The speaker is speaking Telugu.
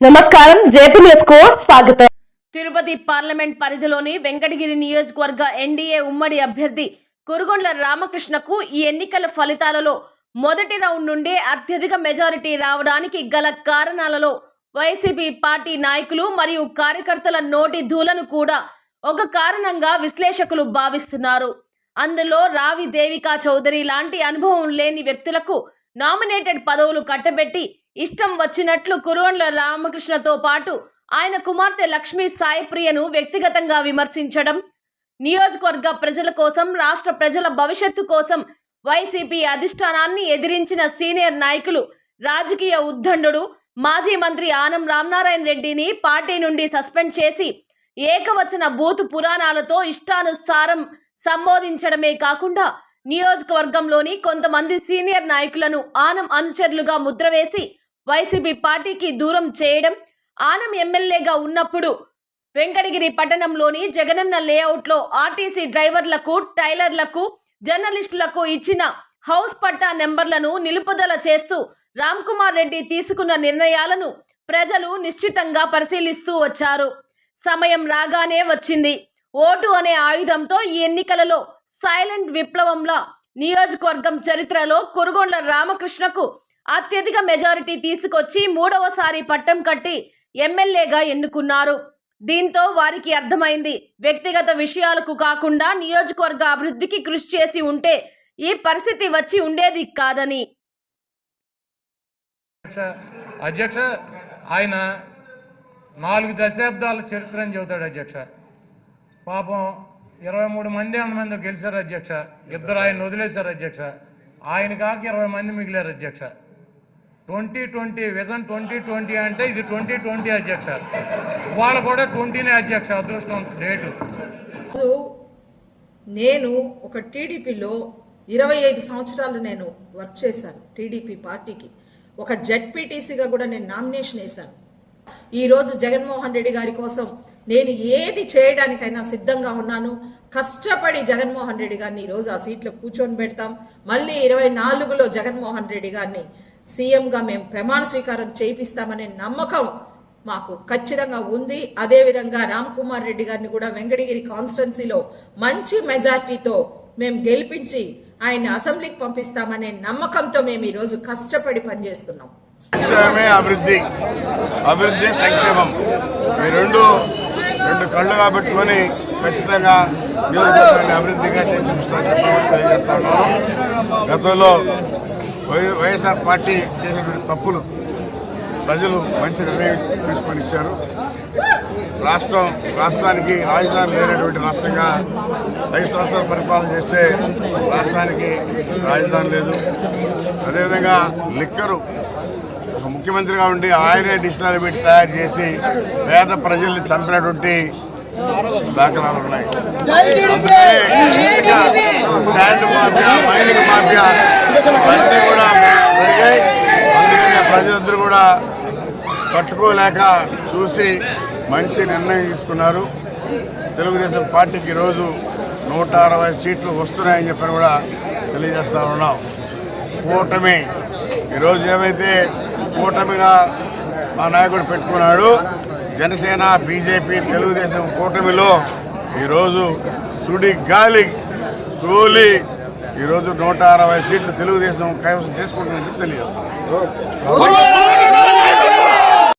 నమస్కారం జేపీ న్యూస్కు స్వాగతం. తిరుపతి పార్లమెంట్ పరిధిలోని వెంకటగిరి నియోజకవర్గ ఎన్డీఏ ఉమ్మడి అభ్యర్థి కురుగొండ్ల రామకృష్ణకు ఈ ఎన్నికల ఫలితాలలో మొదటి రౌండ్ నుండే అత్యధిక మెజారిటీ రావడానికి గల కారణాలలో వైసీపీ పార్టీ నాయకులు మరియు కార్యకర్తల నోటి ధూలను కూడా ఒక కారణంగా విశ్లేషకులు భావిస్తున్నారు. అందులో రావి దేవికా చౌదరి లాంటి అనుభవం లేని వ్యక్తులకు నామినేటెడ్ పదవులు కట్టబెట్టి ఇష్టం వచ్చినట్లు కురువండ్ల రామకృష్ణతో పాటు ఆయన కుమార్తె లక్ష్మీ సాయిప్రియను వ్యక్తిగతంగా విమర్శించడం నియోజకవర్గ ప్రజల కోసం రాష్ట్ర ప్రజల భవిష్యత్తు కోసం వైసీపీ అధిష్టానాన్ని ఎదిరించిన సీనియర్ నాయకులు రాజకీయ ఉద్దండుడు మాజీ మంత్రి ఆనం రామనారాయణ రెడ్డిని పార్టీ నుండి సస్పెండ్ చేసి ఏకవచన బూతు పురాణాలతో ఇష్టానుసారం సంబోధించడమే కాకుండా నియోజకవర్గంలోని కొంతమంది సీనియర్ నాయకులను ఆనం అనుచరులుగా ముద్రవేసి వైసీపీ పార్టీకి దూరం చేయడం ఆనం ఎమ్మెల్యేగా ఉన్నప్పుడు వెంకటగిరి పట్టణంలోని జగనన్న లేఅవుట్లో ఆర్టీసీ డ్రైవర్లకు టైలర్లకు జర్నలిస్టులకు ఇచ్చిన హౌస్ పట్టా నెంబర్లను నిలుపుదల చేస్తూ రామ్కుమార్ రెడ్డి తీసుకున్న నిర్ణయాలను ప్రజలు నిశ్చితంగా పరిశీలిస్తూ వచ్చారు. సమయం రాగానే వచ్చింది. ఓటు అనే ఆయుధంతో ఈ ఎన్నికలలో సైలెంట్ విప్లవంలో నియోజకవర్గం చరిత్రలో కురుగొండ్ల రామకృష్ణకు అత్యధిక మెజారిటీ తీసుకొచ్చి మూడవసారి పట్టం కట్టి ఎమ్మెల్యేగా ఎన్నుకున్నారు. దీంతో వారికి అర్థమైంది వ్యక్తిగత విషయాలకు కాకుండా నియోజకవర్గ అభివృద్ధికి కృషి చేసి ఉంటే ఈ పరిస్థితి వచ్చి ఉండేది కాదని. అధ్యక్ష అధ్యక్ష ఆయన నాలుగు దశాబ్దాల చరిత్ర అని చెబుతాడు అధ్యక్ష. పాపం ఇరవై మూడు మంది మంది గెలిచారు అధ్యక్ష. ఇద్దరు ఆయన వదిలేశారు అధ్యక్ష. ఆయన కాక ఇరవై మంది మిగిలారు అధ్యక్ష. Twenty twenty vision twenty twenty అంటే ఇది ట్వంటీ ట్వంటీ అధ్యక్ష. వాళ్ళు కూడా ట్వంటీనే అధ్యక్ష అదృష్టం డేటు నేను ఒక టీడీపీలో ఇరవై ఐదు సంవత్సరాలు నేను వర్క్ చేశాను టీడీపీ పార్టీకి. ఒక జెడ్పీటీసీగా కూడా నేను నామినేషన్ వేశాను. ఈరోజు జగన్మోహన్ రెడ్డి గారి కోసం నేను ఏది చేయడానికైనా సిద్ధంగా ఉన్నాను. కష్టపడి జగన్మోహన్ రెడ్డి గారిని ఈరోజు ఆ సీట్లో కూర్చొని పెడతాం. మళ్ళీ ఇరవై నాలుగులో జగన్మోహన్ రెడ్డి గారిని సీఎంగా మేము ప్రమాణ స్వీకారం చేయిస్తామనే నమ్మకం మాకు ఖచ్చితంగా ఉంది. అదేవిధంగా రామ్ కుమార్ రెడ్డి గారిని కూడా వెంకటగిరి కాన్స్టిట్యున్సీలో మంచి మెజార్టీతో మేము గెలిపించి ఆయన అసెంబ్లీకి పంపిస్తామనే నమ్మకంతో మేము ఈరోజు కష్టపడి పనిచేస్తున్నాం. సంక్షేమమే అభివృద్ధి. అభివృద్ధి సంక్షేమం. ఈ రెండు రెండు కళ్ళుగా పెట్టుకొని ఖచ్చితంగా నియోజకవర్గాన్ని అభివృద్ధిగా చేసి చూపిస్తానని చెప్పి గతంలో వై వైఎస్ఆర్ పార్టీ చేసినటువంటి తప్పులు ప్రజలు మంచి నిర్ణయం తీసుకొని ఇచ్చారు. రాష్ట్రం రాష్ట్రానికి రాజధాని లేనటువంటి రాష్ట్రంగా ఐదు సంవత్సరాలు పరిపాలన చేస్తే రాష్ట్రానికి రాజధాని లేదు. అదేవిధంగా లిక్కరు ఒక ముఖ్యమంత్రిగా ఉండి ఆయనే డిక్షనరీ పెట్టి తయారు చేసి పేద ప్రజల్ని చంపినటువంటి దాఖలాలు ఉన్నాయి. అందుకనే శాండ్ మాఫియా మైనింగ్ మాఫియా ఇవన్నీ కూడా పెరిగాయి. అందుకనే ప్రజలందరూ కూడా పట్టుకోలేక చూసి మంచి నిర్ణయం తీసుకున్నారు. తెలుగుదేశం పార్టీకి ఈరోజు నూట అరవై సీట్లు వస్తున్నాయని చెప్పని కూడా తెలియజేస్తా ఉన్నాం. కూటమి ఈరోజు ఏమైతే కూటమిగా మా నాయకుడు పెట్టుకున్నాడు. జనసేన బీజేపీ తెలుగుదేశం కూటమిలో ఈరోజు సుడి గాలి తోలి ఈరోజు నూట అరవై సీట్లు తెలుగుదేశం కైవసం చేసుకుంటుందని చెప్పి తెలియజేస్తున్నాం